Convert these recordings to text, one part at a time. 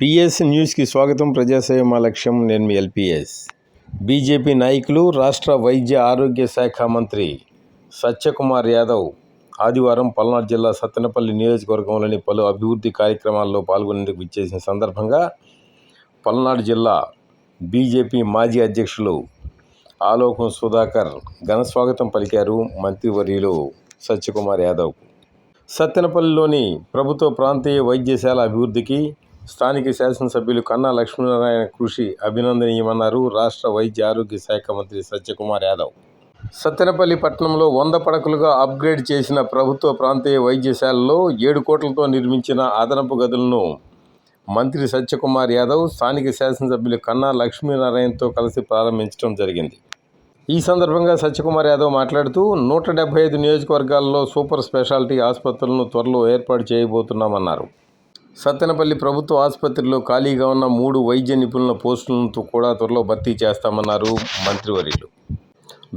PS న్యూస్కి స్వాగతం. ప్రజాసేవ మా లక్ష్యం? నేను మీ ఎల్పిఎస్. బీజేపీ నాయకులు రాష్ట్ర వైద్య ఆరోగ్య శాఖ మంత్రి సత్యకుమార్ యాదవ్ ఆదివారం పల్నాడు జిల్లా సత్తెనపల్లి నియోజకవర్గంలోని పలు అభివృద్ధి కార్యక్రమాల్లో పాల్గొనేందుకు విచ్చేసిన సందర్భంగా పల్నాడు జిల్లా బీజేపీ మాజీ అధ్యక్షులు ఆలోకం సుధాకర్ ఘనస్వాగతం పలికారు మంత్రివర్యులు సత్యకుమార్ యాదవ్కు సత్తెనపల్లిలోని ప్రభుత్వ ప్రాంతీయ వైద్యశాల అభివృద్ధికి స్థానిక శాసనసభ్యులు కన్నా లక్ష్మీనారాయణ కృషి అభినందనీయమన్నారు రాష్ట్ర వైద్య ఆరోగ్య శాఖ మంత్రి సత్యకుమార్ యాదవ్. సత్తెనపల్లి పట్టణంలో వంద పడకలుగా అప్గ్రేడ్ చేసిన ప్రభుత్వ ప్రాంతీయ వైద్యశాలలో ఏడు కోట్లతో నిర్మించిన అదనపు గదులను మంత్రి సత్యకుమార్ యాదవ్ స్థానిక శాసనసభ్యులు కన్నా లక్ష్మీనారాయణతో కలిసి ప్రారంభించడం జరిగింది. ఈ సందర్భంగా సత్యకుమార్ యాదవ్ మాట్లాడుతూ నూట డెబ్బై ఐదు నియోజకవర్గాల్లో సూపర్ స్పెషాలిటీ ఆసుపత్రులను త్వరలో ఏర్పాటు చేయబోతున్నామన్నారు. సత్తెనపల్లి ప్రభుత్వ ఆసుపత్రిలో ఖాళీగా ఉన్న మూడు వైద్య నిపుణుల పోస్టులను కూడా త్వరలో భర్తీ చేస్తామన్నారు మంత్రివర్యులు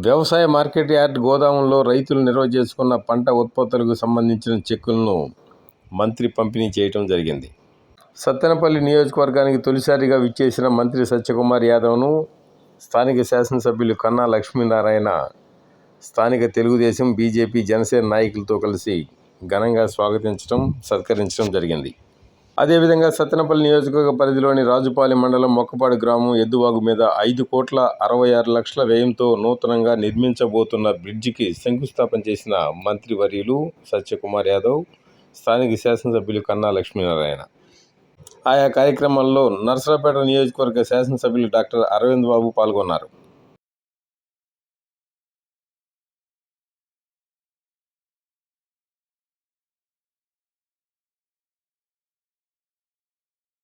వ్యవసాయ మార్కెట్ యార్డ్ గోదాముల్లో రైతులు నిల్వ చేసుకున్న పంట ఉత్పత్తులకు సంబంధించిన చెక్కులను మంత్రి పంపిణీ చేయటం జరిగింది. సత్తెనపల్లి నియోజకవర్గానికి తొలిసారిగా విచ్చేసిన మంత్రి సత్యకుమార్ యాదవ్ను స్థానిక శాసనసభ్యులు కన్నా లక్ష్మీనారాయణ స్థానిక తెలుగుదేశం బీజేపీ జనసేన నాయకులతో కలిసి ఘనంగా స్వాగతించడం సత్కరించడం జరిగింది. అదేవిధంగా సత్తెనపల్లి నియోజకవర్గ పరిధిలోని రాజుపాలెం మండలం మొక్కపాడు గ్రామం ఎద్దువాగు మీద ఐదు కోట్ల అరవై ఆరు లక్షల వ్యయంతో నూతనంగా నిర్మించబోతున్న బ్రిడ్జికి శంకుస్థాపన చేసిన మంత్రివర్యులు సత్యకుమార్ యాదవ్ స్థానిక శాసనసభ్యులు కన్నా లక్ష్మీనారాయణ. ఆయా కార్యక్రమాల్లో నర్సరాపేట నియోజకవర్గ శాసనసభ్యులు డాక్టర్ అరవింద్ బాబు పాల్గొన్నారు.